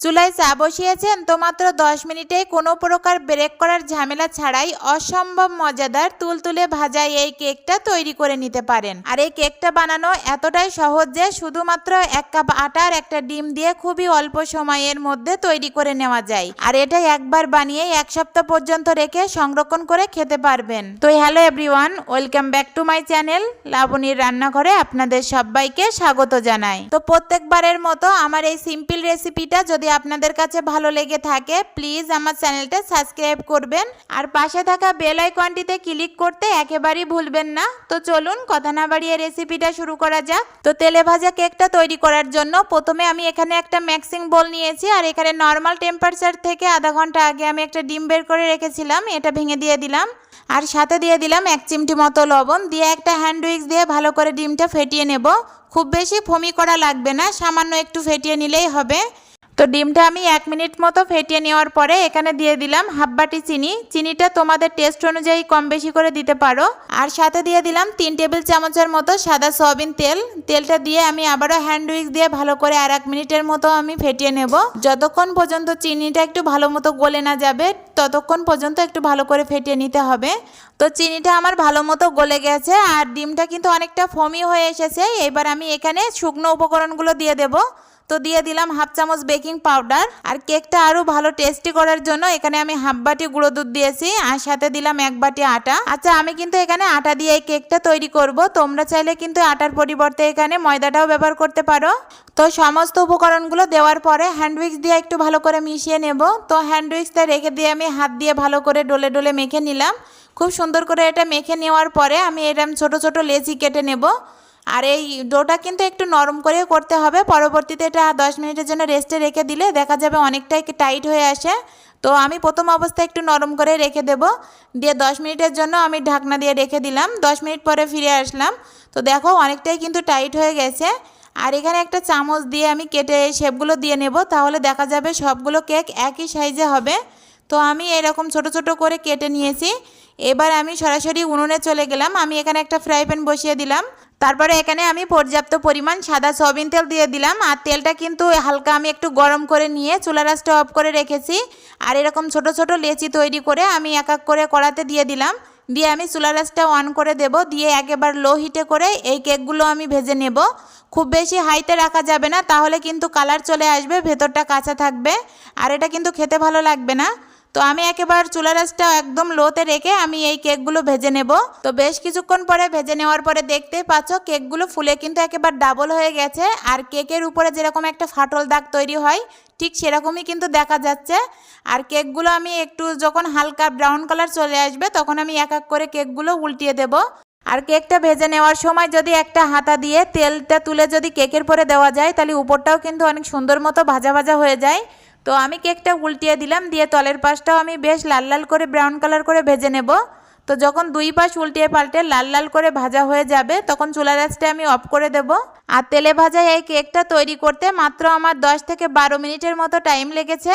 চুলায় চা বসিয়েছেন তো মাত্র দশ মিনিটেই কোনো প্রকার ব্রেক করার ঝামেলা ছাড়াই অসম্ভব মজাদার তুলতুলে ভাজা এই কেকটা তৈরি করে নিতে পারেন। আর এই কেকটা বানানো এতটাই সহজ যে শুধুমাত্র এক কাপ আটা আর একটা ডিম দিয়ে খুবই অল্প সময়ের মধ্যে তৈরি করে নেওয়া যায়। আর এটা একবার বানিয়ে এক সপ্তাহ পর্যন্ত রেখে সংরক্ষণ করে খেতে পারবেন। তো hello everyone, welcome back to my channel লাবণীর রান্নাঘরে আপনাদের সবাইকে স্বাগত জানাই। তো প্রত্যেকবারের মতো আমার এই সিম্পল রেসিপিটা যদি আপনাদের কাছে ভালো লেগে থাকে প্লিজ আমার চ্যানেলটা সাবস্ক্রাইব করবেন। আর পাশে থাকা বেল আইকনটিতে ক্লিক করতে একেবারেই ভুলবেন না। তো চলুন কথা না বাড়িয়ে রেসিপিটা শুরু করা যাক। তো তেলে ভাজা কেকটা তৈরি করার জন্য প্রথমে আমি এখানে একটা ম্যাক্সিং বোল নিয়েছি। আর এখানে নর্মাল টেম্পারেচার থেকে আধা ঘণ্টা আগে আমি একটা ডিম বের করে রেখেছিলাম। এটা ভেঙে দিয়ে দিলাম। আর সাথে দিয়ে দিলাম এক চিমটি মতো লবণ। দিয়ে একটা হ্যান্ড উইক্স দিয়ে ভালো করে ডিমটা ফেটিয়ে নেব। খুব বেশি ফমি করা লাগবে না, সামান্য একটু ফেটিয়ে নিলেই হবে। তো ডিমটা আমি এক মিনিট মতো ফেটিয়ে নেওয়ার পরে এখানে দিয়ে দিলাম হাফ বাটি চিনি। চিনিটা তোমাদের টেস্ট অনুযায়ী কম বেশি করে দিতে পারো। আর সাথে দিয়ে দিলাম তিন টেবিল চামচের মতো সাদা সয়াবিন তেল। তেলটা দিয়ে আমি আবারও হ্যান্ড উইক্স দিয়ে ভালো করে আর এক মিনিটের মতো আমি ফেটিয়ে নেব। যতক্ষণ পর্যন্ত চিনিটা একটু ভালো মতো গলে না যাবে, ততক্ষণ পর্যন্ত একটু ভালো করে ফেটিয়ে নিতে হবে। তো চিনিটা আমার ভালো মতো গলে গেছে আর ডিমটা কিন্তু অনেকটা ফমি হয়ে এসেছে। এবার আমি এখানে শুকনো উপকরণগুলো দিয়ে দেবো। তো দিয়ে দিলাম হাফ চামচ বেকিং পাউডার। আর কেকটা আরও ভালো টেস্টি করার জন্য এখানে আমি হাফ বাটি গুঁড়ো দুধ দিয়েছি, আর সাথে দিলাম এক বাটি আটা। আচ্ছা আমি কিন্তু এখানে আটা দিয়ে এই কেকটা তৈরি করব। তোমরা চাইলে কিন্তু আটার পরিবর্তে এখানে ময়দাটাও ব্যবহার করতে পারো। তো সমস্ত উপকরণগুলো দেওয়ার পরে হ্যান্ড উইক্স দিয়ে একটু ভালো করে মিশিয়ে নেব। তো হ্যান্ড উইক্সটা রেখে দিয়ে আমি হাত দিয়ে ভালো করে ডলে ডলে মেখে নিলাম। খুব সুন্দর করে এটা মেখে নেওয়ার পরে আমি এরম ছোট ছোট লেচি কেটে নেব। আর এই ডোটা কিন্তু একটু নরম করে করতে হবে। পরবর্তীতে এটা দশ মিনিটের জন্য রেস্টে রেখে দিলে দেখা যাবে অনেকটাই টাইট হয়ে আসে। তো আমি প্রথম অবস্থায় একটু নরম করে রেখে দেব। দিয়ে দশ মিনিটের জন্য আমি ঢাকনা দিয়ে রেখে দিলাম। দশ মিনিট পরে ফিরে আসলাম। তো দেখো অনেকটাই কিন্তু টাইট হয়ে গেছে। আর এখানে একটা চামচ দিয়ে আমি কেটে শেপগুলো দিয়ে নেব। তাহলে দেখা যাবে সবগুলো কেক একই সাইজে হবে। তো আমি এরকম ছোট ছোট করে কেটে নিয়েছি। এবার আমি সরাসরি উনুনে চলে গেলাম। আমি এখানে একটা ফ্রাই প্যান বসিয়ে দিলাম। তারপরে এখানে আমি পর্যাপ্ত পরিমাণ সাদা সয়াবিন তেল দিয়ে দিলাম। আর তেলটা কিন্তু হালকা আমি একটু গরম করে নিয়ে চুলা রাসটা অফ করে রেখেছি। আর এরকম ছোট ছোট লেচি তৈরি করে আমি এক এক করে কড়াতে দিয়ে দিলাম। দিয়ে আমি চুলা রাসটা অন করে দেব। দিয়ে একেবারে লো হিটে করে এই কেকগুলো আমি ভেজে নেব। খুব বেশি হাইতে রাখা যাবে না, তাহলে কিন্তু কালার চলে আসবে, ভেতরটা কাঁচা থাকবে। আর এটা কিন্তু খেতে ভালো লাগবে না। তো আমি একেবারে চুলা রাসটা একদম লোতে রেখে আমি এই কেকগুলো ভেজে নেব। তো বেশ কিছুক্ষণ পরে ভেজে নেওয়ার পরে দেখতেই পাচ্ছ কেকগুলো ফুলে কিন্তু একেবারে ডাবল হয়ে গেছে। আর কেকের উপরে যেরকম একটা ফাটল দাগ তৈরি হয়, ঠিক সেরকমই কিন্তু দেখা যাচ্ছে। আর কেকগুলো আমি একটু যখন হালকা ব্রাউন কালার চলে আসবে, তখন আমি এক এক করে কেকগুলো উল্টিয়ে দেব। আর কেকটা ভেজে নেওয়ার সময় যদি একটা হাতা দিয়ে তেলটা তুলে যদি কেকের পরে দেওয়া যায়, তাহলে উপরটাও কিন্তু অনেক সুন্দর মতো ভাজা ভাজা হয়ে যায়। তো আমি কেকটা উল্টিয়ে দিলাম, দিয়ে তলের পাশটাও আমি বেশ লাল লাল করে ব্রাউন কালার করে ভেজে নেব। তো যখন দুই পাশ উল্টিয়ে পাল্টে লাল লাল করে ভাজা হয়ে যাবে, তখন চুলা রাসটা আমি অফ করে দেব। আর তেলে ভাজা এই কেকটা তৈরি করতে মাত্র আমার 10 থেকে বারো মিনিটের মতো টাইম লেগেছে।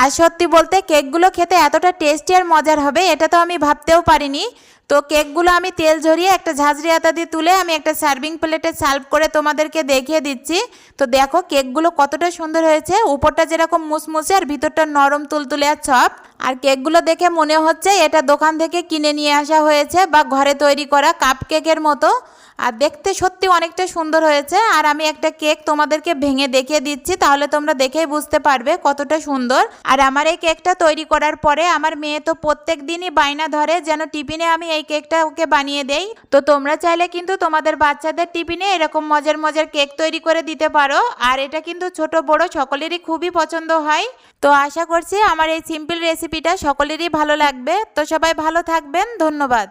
আর সত্যি বলতে কেকগুলো খেতে এতটা টেস্টি আর মজার হবে, এটা তো আমি ভাবতেও পারিনি। তো কেকগুলো আমি তেল ঝরিয়ে একটা ঝাঁঝরি আতা দিয়ে তুলে আমি একটা সার্ভিং প্লেটে সার্ভ করে তোমাদেরকে দেখিয়ে দিচ্ছি। তো দেখো কেকগুলো কতটা সুন্দর হয়েছে। উপরটা যেরকম মুসমুসে আর ভিতরটা নরম তুলতুলে আর ছপ আর কেকগুলো দেখে মনে হচ্ছে এটা দোকান থেকে কিনে নিয়ে আসা হয়েছে বা ঘরে তৈরি করা কাপ কেকের মতো। আর দেখতে সত্যি অনেকটা সুন্দর হয়েছে। আর আমি একটা কেক তোমাদেরকে ভেঙে দেখিয়ে দিচ্ছি, তাহলে তোমরা দেখেই বুঝতে পারবে কতটা সুন্দর। আর আমার এই কেকটা তৈরি করার পরে আমার মেয়ে তো প্রত্যেক দিনই বায়না ধরে যেন টিফিনে আমি এই কেকটা ওকে বানিয়ে দেই। তো তোমরা চাইলে কিন্তু তোমাদের বাচ্চাদের টিফিনে এরকম মজার মজার কেক তৈরি করে দিতে পারো। আর এটা কিন্তু ছোট বড় সকলেরই খুবই পছন্দ হয়। তো আশা করছি আমার এই সিম্পল রেসিপিটা সকলেরই ভালো লাগবে। তো সবাই ভালো থাকবেন ধন্যবাদ।